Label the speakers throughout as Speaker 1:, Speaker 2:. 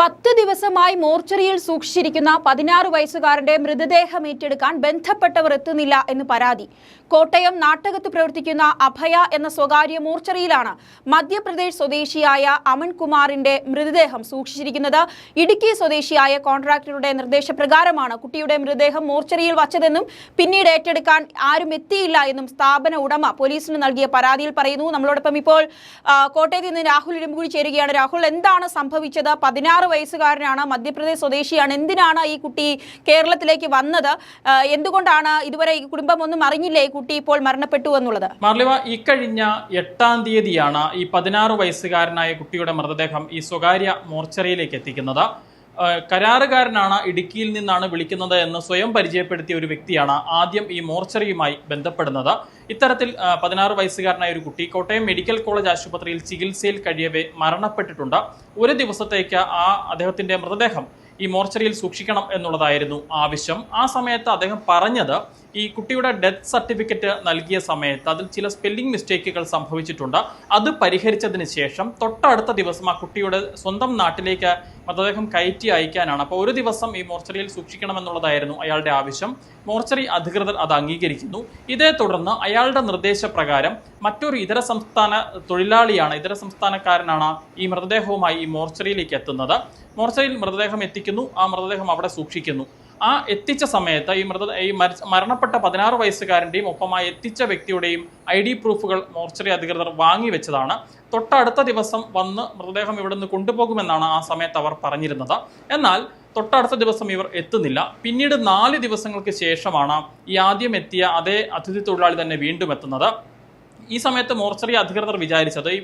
Speaker 1: പത്ത് ദിവസമായി മോർച്ചറിയിൽ സൂക്ഷിച്ചിരിക്കുന്ന പതിനാറ് വയസ്സുകാരന്റെ മൃതദേഹം ഏറ്റെടുക്കാൻ ബന്ധപ്പെട്ടവർ എത്തുന്നില്ല എന്ന് പരാതി. കോട്ടയം നാട്ടകത്ത് പ്രവർത്തിക്കുന്ന അഭയ എന്ന സ്വകാര്യ മോർച്ചറിയിലാണ് മധ്യപ്രദേശ് സ്വദേശിയായ അമൻകുമാറിന്റെ മൃതദേഹം സൂക്ഷിച്ചിരിക്കുന്നത്. ഇടുക്കി സ്വദേശിയായ കോൺട്രാക്ടറുടെ നിർദ്ദേശപ്രകാരമാണ് കുട്ടിയുടെ മൃതദേഹം മോർച്ചറിയിൽ വച്ചതെന്നും പിന്നീട് ഏറ്റെടുക്കാൻ ആരും എത്തിയില്ല എന്നും സ്ഥാപന ഉടമ പോലീസിന് നൽകിയ പരാതിയിൽ പറയുന്നു. നമ്മളോടൊപ്പം ഇപ്പോൾ കോട്ടയത്ത് നിന്ന് രാഹുൽ ഇരുമ്പുകൂടി ചേരുകയാണ്. രാഹുൽ എന്താണ് സംഭവിച്ചത്? പതിനാറ് വയസ്സുകാരനാണ് മധ്യപ്രദേശ് സ്വദേശിയാണ്. എന്തിനാണ് ഈ കുട്ടി കേരളത്തിലേക്ക് വന്നത്? എന്തുകൊണ്ടാണ് ഇതുവരെ ഈ കുടുംബം ഒന്നും അറിഞ്ഞില്ലേ ഈ കുട്ടി ഇപ്പോൾ മരണപ്പെട്ടു എന്നുള്ളത്?
Speaker 2: മാർലിവ ഇക്കഴിഞ്ഞ എട്ടാം തീയതിയാണ് ഈ പതിനാറ് വയസ്സുകാരനായ കുട്ടിയുടെ മൃതദേഹം ഈ സ്വകാര്യ മോർച്ചറിയിലേക്ക് എത്തിക്കുന്നത്. കരാറുകാരനാണ് ഇടുക്കിയിൽ നിന്നാണ് വിളിക്കുന്നത് എന്ന് സ്വയം പരിചയപ്പെടുത്തിയ ഒരു വ്യക്തിയാണ് ആദ്യം ഈ മോർച്ചറിയുമായി ബന്ധപ്പെടുന്നത്. ഇത്തരത്തിൽ പതിനാറ് വയസ്സുകാരനായ ഒരു കുട്ടി കോട്ടയം മെഡിക്കൽ കോളേജ് ആശുപത്രിയിൽ ചികിത്സയിൽ കഴിയവേ മരണപ്പെട്ടിട്ടുണ്ട്. ഒരു ദിവസത്തേക്ക് ആ അദ്ദേഹത്തിന്റെ മൃതദേഹം ഈ മോർച്ചറിയിൽ സൂക്ഷിക്കണം എന്നുള്ളതായിരുന്നു ആവശ്യം. ആ സമയത്ത് അദ്ദേഹം പറഞ്ഞത് ഈ കുട്ടിയുടെ ഡെത്ത് സർട്ടിഫിക്കറ്റ് നൽകിയ സമയത്ത് അതിൽ ചില സ്പെല്ലിംഗ് മിസ്റ്റേക്കുകൾ സംഭവിച്ചിട്ടുണ്ട്. അത് പരിഹരിച്ചതിന് ശേഷം തൊട്ടടുത്ത ദിവസം ആ കുട്ടിയുടെ സ്വന്തം നാട്ടിലേക്ക് മൃതദേഹം കയറ്റി അയക്കാനാണ്. അപ്പോൾ ഒരു ദിവസം ഈ മോർച്ചറിയിൽ സൂക്ഷിക്കണമെന്നുള്ളതായിരുന്നു അയാളുടെ ആവശ്യം. മോർച്ചറി അധികൃതർ അത് അംഗീകരിക്കുന്നു. ഇതേ തുടർന്ന് അയാളുടെ നിർദ്ദേശപ്രകാരം മറ്റൊരു ഇതര സംസ്ഥാന തൊഴിലാളിയാണ് ഇതര സംസ്ഥാനക്കാരനാണ് ഈ മൃതദേഹവുമായി ഈ മോർച്ചറിയിലേക്ക് എത്തുന്നത്. മോർച്ചറിയിൽ മൃതദേഹം എത്തിക്കുന്നു. ആ മൃതദേഹം അവിടെ സൂക്ഷിക്കുന്നു. ആ എത്തിച്ച സമയത്ത് ഈ മൃത ഈ മരണപ്പെട്ട പതിനാറ് വയസ്സുകാരന്റെയും ഒപ്പം എത്തിച്ച വ്യക്തിയുടെയും ഐ ഡി പ്രൂഫുകൾ മോർച്ചറി അധികൃതർ വാങ്ങി വെച്ചതാണ്. തൊട്ടടുത്ത ദിവസം വന്ന് മൃതദേഹം ഇവിടെ നിന്ന് കൊണ്ടുപോകുമെന്നാണ് ആ സമയത്ത് അവർ പറഞ്ഞിരുന്നത്. എന്നാൽ തൊട്ടടുത്ത ദിവസം ഇവർ എത്തുന്നില്ല. പിന്നീട് നാല് ദിവസങ്ങൾക്ക് ശേഷമാണ് ഈ ആദ്യം എത്തിയ അതേ അതിഥി തൊഴിലാളി തന്നെ വീണ്ടും എത്തുന്നത്. ഈ സമയത്ത് മോർച്ചറി അധികൃതർ വിചാരിച്ചത് ഈ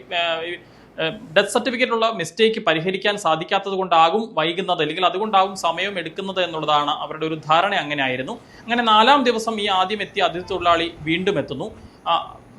Speaker 2: ഡെത്ത് സർട്ടിഫിക്കറ്റുള്ള മിസ്റ്റേക്ക് പരിഹരിക്കാൻ സാധിക്കാത്തത് കൊണ്ടാകും വൈകുന്നത് അല്ലെങ്കിൽ അതുകൊണ്ടാകും സമയം എടുക്കുന്നത് എന്നുള്ളതാണ് അവരുടെ ഒരു ധാരണ അങ്ങനെ ആയിരുന്നു അങ്ങനെ നാലാം ദിവസം ഈ ആദ്യം എത്തിയ അതിഥി തൊഴിലാളി വീണ്ടും എത്തുന്നു.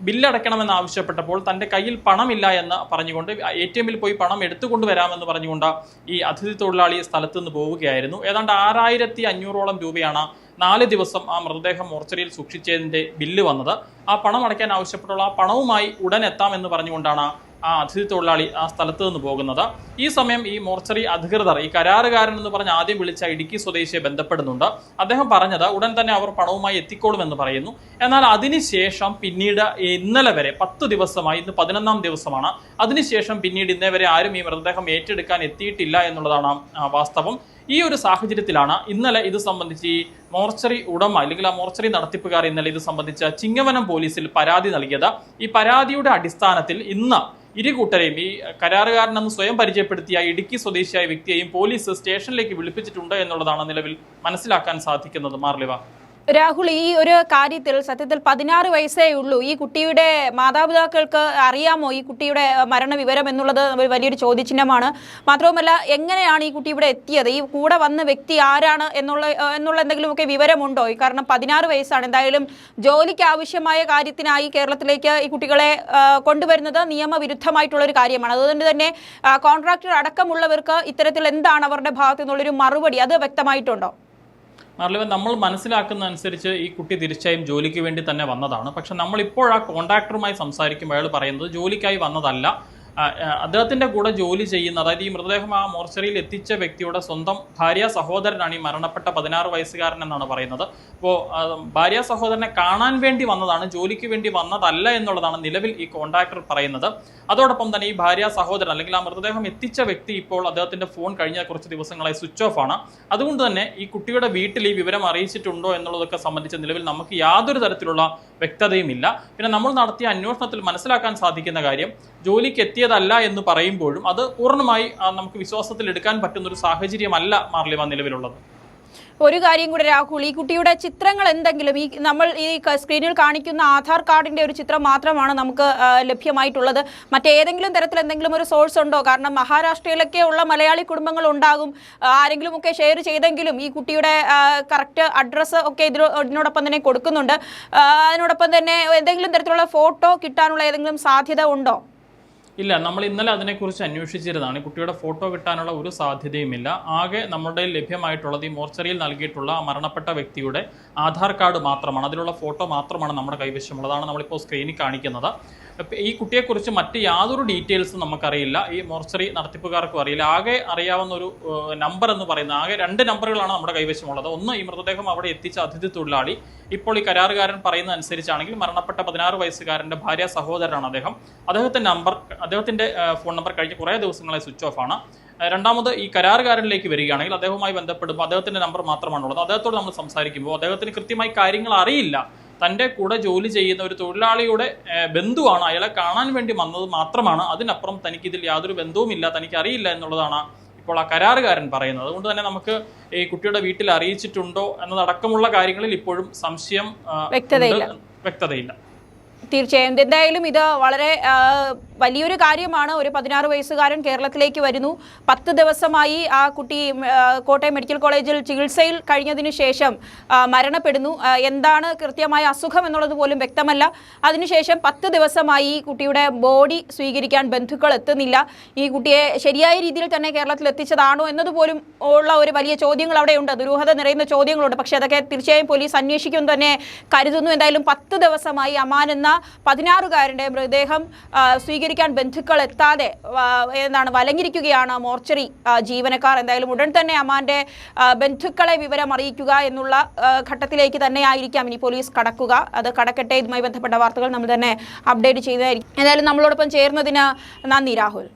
Speaker 2: ബില്ലടയ്ക്കണമെന്ന് ആവശ്യപ്പെട്ടപ്പോൾ തന്റെ കയ്യിൽ പണമില്ല എന്ന് പറഞ്ഞുകൊണ്ട് എ ടി എമ്മിൽ പോയി പണം എടുത്തുകൊണ്ട് വരാമെന്ന് പറഞ്ഞുകൊണ്ട് ഈ അതിഥി തൊഴിലാളി സ്ഥലത്തു നിന്ന് പോവുകയായിരുന്നു. ഏതാണ്ട് ആറായിരത്തി അഞ്ഞൂറോളം രൂപയാണ് നാല് ദിവസം ആ മൃതദേഹം മോർച്ചറിയിൽ സൂക്ഷിച്ചതിന്റെ ബില്ല് വന്നത്. ആ പണം അടയ്ക്കാൻ ആവശ്യപ്പെട്ടുള്ള ആ പണവുമായി ഉടൻ എത്താമെന്ന് പറഞ്ഞുകൊണ്ടാണ് ആ അതിഥി തൊഴിലാളി ആ സ്ഥലത്ത് നിന്ന് പോകുന്നത്. ഈ സമയം ഈ മോർച്ചറി അധികൃതർ ഈ കരാറുകാരൻ എന്ന് പറഞ്ഞ് ആദ്യം വിളിച്ച ഇടുക്കി സ്വദേശിയെ ബന്ധപ്പെടുന്നുണ്ട്. അദ്ദേഹം പറഞ്ഞത് ഉടൻ തന്നെ അവർ പണവുമായി എത്തിക്കോളുമെന്ന് പറയുന്നു. എന്നാൽ അതിനുശേഷം പിന്നീട് ഇന്നലെ വരെ പത്ത് ദിവസമായി ഇന്ന് പതിനൊന്നാം ദിവസമാണ്. അതിനുശേഷം പിന്നീട് ഇന്നേ വരെ ആരും ഈ മൃതദേഹം ഏറ്റെടുക്കാൻ എത്തിയിട്ടില്ല എന്നുള്ളതാണ് വാസ്തവം. ഈ ഒരു സാഹചര്യത്തിലാണ് ഇന്നലെ ഇത് സംബന്ധിച്ച് ഈ മോർച്ചറി ഉടമ അല്ലെങ്കിൽ ആ മോർച്ചറി നടത്തിപ്പുകാർ ഇന്നലെ ഇത് സംബന്ധിച്ച ചിങ്ങവനം പോലീസിൽ പരാതി നൽകിയത്. ഈ പരാതിയുടെ അടിസ്ഥാനത്തിൽ ഇന്ന് ഇരു കൂട്ടരെയും ഈ കരാറുകാരനെന്ന് സ്വയം പരിചയപ്പെടുത്തിയ ഇടുക്കി സ്വദേശിയായ വ്യക്തിയെയും പോലീസ് സ്റ്റേഷനിലേക്ക് വിളിപ്പിച്ചിട്ടുണ്ട് എന്നുള്ളതാണ് നിലവിൽ മനസ്സിലാക്കാൻ സാധിക്കുന്നത്. മാർലിവ.
Speaker 1: രാഹുൽ ഈ ഒരു കാര്യത്തിൽ സത്യത്തിൽ പതിനാറ് വയസ്സേ ഉള്ളൂ. ഈ കുട്ടിയുടെ മാതാപിതാക്കൾക്ക് അറിയാമോ ഈ കുട്ടിയുടെ മരണ വിവരം എന്നുള്ളത് വലിയൊരു ചോദ്യചിഹ്നമാണ്. മാത്രവുമല്ല എങ്ങനെയാണ് ഈ കുട്ടി ഇവിടെ എത്തിയത്? ഈ കൂടെ വന്ന വ്യക്തി ആരാണ് എന്നുള്ള എന്നുള്ള എന്തെങ്കിലുമൊക്കെ വിവരമുണ്ടോ? കാരണം പതിനാറ് വയസ്സാണ്. എന്തായാലും ജോലിക്ക് ആവശ്യമായ കാര്യത്തിനായി കേരളത്തിലേക്ക് ഈ കുട്ടികളെ കൊണ്ടുവരുന്നത് നിയമവിരുദ്ധമായിട്ടുള്ള ഒരു കാര്യമാണ്. അതുകൊണ്ട് തന്നെ കോൺട്രാക്ടർ അടക്കമുള്ളവർക്ക് ഇത്തരത്തിൽ എന്താണ് അവരുടെ ഭാഗത്തു നിന്നുള്ളൊരു മറുപടി അത് വ്യക്തമായിട്ടുണ്ടോ?
Speaker 2: മാർലിവൻ നമ്മൾ മനസ്സിലാക്കുന്ന അനുസരിച്ച് ഈ കുട്ടി തീർച്ചയായും ജോലിക്ക് വേണ്ടി തന്നെ വന്നതാണ്. പക്ഷെ നമ്മൾ ഇപ്പോൾ ആ കോൺട്രാക്ടറുമായി സംസാരിക്കുമ്പോൾ അയാൾ പറയുന്നത് ജോലിക്കായി വന്നതല്ല. അദ്ദേഹത്തിന്റെ കൂടെ ജോലി ചെയ്യുന്ന അതായത് ഈ മൃതദേഹം ആ മോർച്ചറിയിൽ എത്തിച്ച വ്യക്തിയുടെ സ്വന്തം ഭാര്യ സഹോദരനാണ് ഈ മരണപ്പെട്ട പതിനാറ് വയസ്സുകാരൻ എന്നാണ് പറയുന്നത്. അപ്പോൾ ഭാര്യ സഹോദരനെ കാണാൻ വേണ്ടി വന്നതാണ് ജോലിക്ക് വേണ്ടി വന്നതല്ല എന്നുള്ളതാണ് നിലവിൽ ഈ കോൺട്രാക്ടർ പറയുന്നത്. അതോടൊപ്പം തന്നെ ഈ ഭാര്യ സഹോദരൻ അല്ലെങ്കിൽ ആ മൃതദേഹം എത്തിച്ച വ്യക്തി ഇപ്പോൾ അദ്ദേഹത്തിന്റെ ഫോൺ കഴിഞ്ഞ കുറച്ച് ദിവസങ്ങളായി സ്വിച്ച് ഓഫ് ആണ്. അതുകൊണ്ട് തന്നെ ഈ കുട്ടിയുടെ വീട്ടിൽ ഈ വിവരം അറിയിച്ചിട്ടുണ്ടോ എന്നുള്ളതൊക്കെ സംബന്ധിച്ച് നിലവിൽ നമുക്ക് യാതൊരു തരത്തിലുള്ള വ്യക്തതയുമില്ല. പിന്നെ നമ്മൾ നടത്തിയ അന്വേഷണത്തിൽ മനസ്സിലാക്കാൻ സാധിക്കുന്ന കാര്യം ജോലിക്ക് എത്തിയതല്ല എന്ന് പറയുമ്പോഴും അത് പൂർണമായി നമുക്ക് വിശ്വാസത്തിൽ എടുക്കാൻ പറ്റുന്ന ഒരു സാഹചര്യമല്ല മാർലിമ നിലവിലുള്ളത്.
Speaker 1: ഒരു കാര്യം കൂടെ രാഹുൽ ഈ കുട്ടിയുടെ ചിത്രങ്ങൾ എന്തെങ്കിലും ഈ നമ്മൾ ഈ സ്ക്രീനിൽ കാണിക്കുന്ന ആധാർ കാർഡിന്റെ ഒരു ചിത്രം മാത്രമാണ് നമുക്ക് ലഭ്യമായിട്ടുള്ളത്. മറ്റേതെങ്കിലും തരത്തിൽ എന്തെങ്കിലും ഒരു സോഴ്സ് ഉണ്ടോ? കാരണം മഹാരാഷ്ട്രയിലൊക്കെ ഉള്ള മലയാളി കുടുംബങ്ങൾ ഉണ്ടാകും. ആരെങ്കിലും ഒക്കെ ഷെയർ ചെയ്തെങ്കിലും ഈ കുട്ടിയുടെ കറക്റ്റ് അഡ്രസ്സ് ഒക്കെ ഇതിനോ ഇതിനോടൊപ്പം തന്നെ കൊടുക്കുന്നുണ്ട്. അതിനോടൊപ്പം തന്നെ എന്തെങ്കിലും തരത്തിലുള്ള ഫോട്ടോ കിട്ടാനുള്ള ഏതെങ്കിലും സാധ്യത ഉണ്ടോ?
Speaker 2: ഇല്ല നമ്മൾ ഇന്നലെ അതിനെക്കുറിച്ച് അന്വേഷിച്ചിരുന്നതാണ്. കുട്ടിയുടെ ഫോട്ടോ കിട്ടാനുള്ള ഒരു സാധ്യതയുമില്ല. ആകെ നമ്മുടെ ലഭ്യമായിട്ടുള്ളത് ഈ മോർച്ചറിയിൽ നൽകിയിട്ടുള്ള മരണപ്പെട്ട വ്യക്തിയുടെ ആധാർ കാർഡ് മാത്രമാണ്. അതിലുള്ള ഫോട്ടോ മാത്രമാണ് നമ്മുടെ കൈവശമുള്ളതാണ് നമ്മളിപ്പോൾ സ്ക്രീനിൽ കാണിക്കുന്നത്. ഈ കുട്ടിയെക്കുറിച്ച് മറ്റ് യാതൊരു ഡീറ്റെയിൽസും നമുക്കറിയില്ല. ഈ മോർച്ചറി നടത്തിപ്പുകാർക്കും അറിയില്ല. ആകെ അറിയാവുന്ന ഒരു നമ്പർ എന്ന് പറയുന്നത് ആകെ രണ്ട് നമ്പറുകളാണ് നമ്മുടെ കൈവശമുള്ളത്. ഒന്ന് ഈ മൃതദേഹം അവിടെ എത്തിച്ച അതിഥി തൊഴിലാളി. ഇപ്പോൾ ഈ കരാറുകാരൻ പറയുന്ന അനുസരിച്ചാണെങ്കിൽ മരണപ്പെട്ട പതിനാറ് വയസ്സുകാരന്റെ ഭാര്യ സഹോദരനാണ് അദ്ദേഹം. അദ്ദേഹത്തിന്റെ നമ്പർ അദ്ദേഹത്തിന്റെ ഫോൺ നമ്പർ കഴിഞ്ഞ് കുറേ ദിവസങ്ങളായി സ്വിച്ച് ഓഫ് ആണ്. രണ്ടാമത് ഈ കരാറുകാരനിലേക്ക് വരികയാണെങ്കിൽ അദ്ദേഹവുമായി ബന്ധപ്പെടുമ്പോൾ അദ്ദേഹത്തിന്റെ നമ്പർ മാത്രമാണുള്ളത്. അദ്ദേഹത്തോട് നമ്മൾ സംസാരിക്കുമ്പോൾ അദ്ദേഹത്തിന് കൃത്യമായി കാര്യങ്ങൾ അറിയില്ല. തന്റെ കൂടെ ജോലി ചെയ്യുന്ന ഒരു തൊഴിലാളിയുടെ ബന്ധുവാണ് അയാളെ കാണാൻ വേണ്ടി വന്നത് മാത്രമാണ്. അതിനപ്പുറം തനിക്കിതിൽ യാതൊരു ബന്ധവുമില്ല തനിക്ക് അറിയില്ല എന്നുള്ളതാണ് ഇപ്പോൾ ആ കരാറുകാരൻ പറയുന്നത്. അതുകൊണ്ട് തന്നെ നമുക്ക് ഈ കുട്ടിയുടെ വീട്ടിൽ അറിയിച്ചിട്ടുണ്ടോ എന്നതടക്കമുള്ള കാര്യങ്ങളിൽ ഇപ്പോഴും സംശയം
Speaker 1: വ്യക്തതയില്ല.
Speaker 2: വ്യക്തതയില്ല.
Speaker 1: തീർച്ചയായും. എന്തായാലും ഇത് വളരെ വലിയൊരു കാര്യമാണ്. ഒരു പതിനാറ് വയസ്സുകാരൻ കേരളത്തിലേക്ക് വരുന്നു. പത്ത് ദിവസമായി ആ കുട്ടി കോട്ടയം മെഡിക്കൽ കോളേജിൽ ചികിത്സയിൽ കഴിഞ്ഞതിന് ശേഷം മരണപ്പെടുന്നു. എന്താണ് കൃത്യമായ അസുഖം എന്നുള്ളത് പോലും വ്യക്തമല്ല. അതിനുശേഷം പത്ത് ദിവസമായി ഈ കുട്ടിയുടെ ബോഡി സ്വീകരിക്കാൻ ബന്ധുക്കൾ എത്തുന്നില്ല. ഈ കുട്ടിയെ ശരിയായ രീതിയിൽ തന്നെ കേരളത്തിൽ എത്തിച്ചതാണോ എന്നതുപോലും ഉള്ള ഒരു വലിയ ചോദ്യങ്ങൾ അവിടെയുണ്ട്. ദുരൂഹത നിറയുന്ന ചോദ്യങ്ങളുണ്ട്. പക്ഷേ അതൊക്കെ തീർച്ചയായും പോലീസ് അന്വേഷിക്കും തന്നെ കരുതുന്നു. എന്തായാലും പത്ത് ദിവസമായി അമാൻ എന്ന പതിനാറുകാരന്റെ മൃതദേഹം ആ, സ്വീകരിക്കാൻ ബന്ധുക്കൾ എത്താതെ എന്താണ് വലഞ്ഞിരിക്കുകയാണ് മോർച്ചറി ജീവനക്കാർ. എന്തായാലും ഉടൻ തന്നെ അമാന്റെ ബന്ധുക്കളെ വിവരം അറിയിക്കുക എന്നുള്ള ഘട്ടത്തിലേക്ക് തന്നെ ആയിരിക്കാം ഇനി പോലീസ് കടക്കുക. അത് കടക്കട്ടെ. ഇതുമായി ബന്ധപ്പെട്ട വാർത്തകൾ നമ്മൾ തന്നെ അപ്ഡേറ്റ് ചെയ്തതായിരിക്കും. എന്തായാലും നമ്മളോടൊപ്പം ചേർന്നതിന് നന്ദി രാഹുൽ.